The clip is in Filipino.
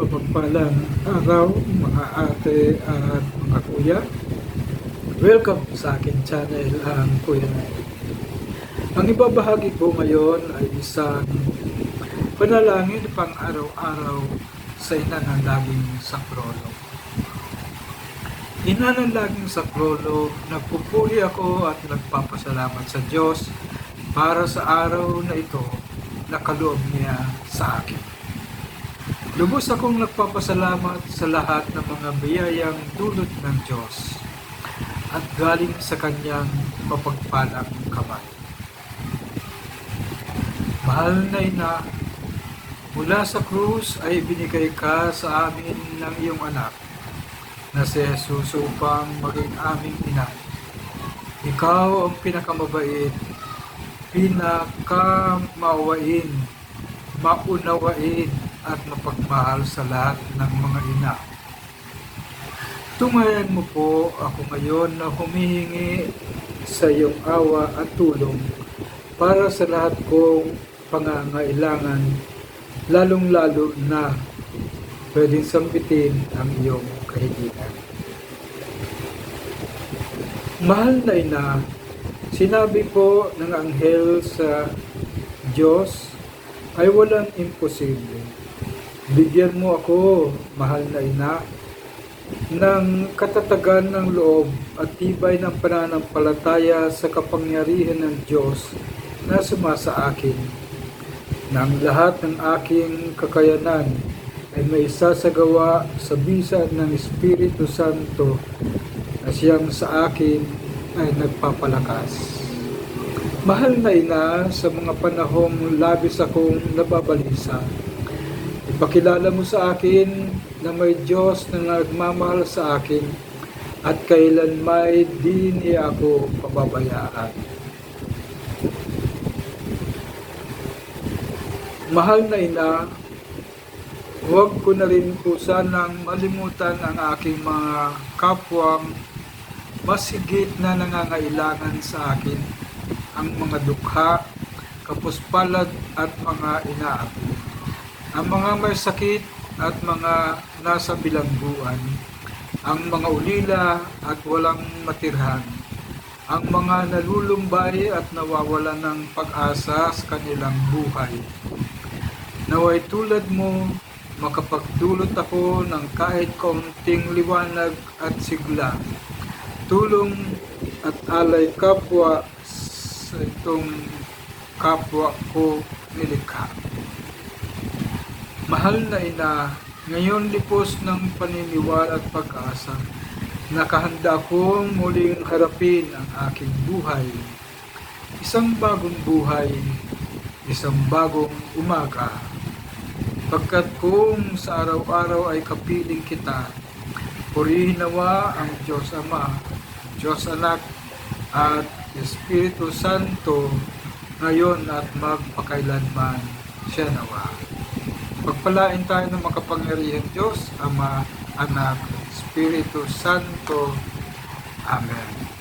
mapagpalang araw mga ate at mga kuya. Welcome sa akin channel, ang Kuya Nay. Ang ibabahagi ko ngayon ay isang panalangin pang araw-araw sa ina ng laging sakrolo. Ina ng laging sakrolo, nagpupuri ako at nagpapasalamat sa Diyos para sa araw na ito na kaloob niya sa akin. Lubos akong nagpapasalamat sa lahat ng mga biyayang dulot ng Diyos at galing sa kanyang mapagpalang kamay. Mahal na ina, mula sa krus ay binigay ka sa amin ng iyong anak na si Jesus upang maging aming ina. Ikaw ang pinakamabait, pinakamauwain, maunawain, at mapagmahal sa lahat ng mga ina. Tungayan mo po ako ngayon na humihingi sa iyong awa at tulong para sa lahat kong pangangailangan, lalong-lalo na pwedeng sampitin ang iyong kahilingan. Mahal na ina, sinabi po ng anghel sa Diyos ay walang imposible. Bigyan mo ako, mahal na ina, ng katatagan ng loob at tibay ng pananampalataya sa kapangyarihan ng Diyos na sumasa akin. Nang lahat ng aking kakayanan ay may isasagawa sa bisa ng Espiritu Santo na siyang sa akin ay nagpapalakas. Mahal na ina sa mga panahong labis akong nababalisa. Ipakilala mo sa akin na may Diyos na nagmamahal sa akin at kailan may di niya ako pababayaan. Mahal na ina, huwag ko na rin po sanang malimutan ang aking mga kapwang mas na nangangailangan sa akin ang mga dukha, kapuspalad at mga inaapi. Ang mga may sakit at mga nasa bilangguan, ang mga ulila at walang matirhan, ang mga nalulumbay at nawawalan ng pag-asa sa kanilang buhay. Naway tulad mo, makapagdulot ako ng kahit kaunting liwanag at sigla, tulong at alay kapwa sa itong kapwa ko nilikha. Mahal na ina, ngayon lipos ng paniniwala at pag-asa, nakahanda akong muling harapin ang aking buhay. Isang bagong buhay, isang bagong umaga. Pagkat kung sa araw-araw ay kapiling kita, purihin nawa ang Diyos Ama, Diyos Anak, at Espiritu Santo ngayon at magpakailanman siya nawa. Pagpalain tayo ng makapangyarihan Diyos, Ama, Anak, Espiritu Santo. Amen.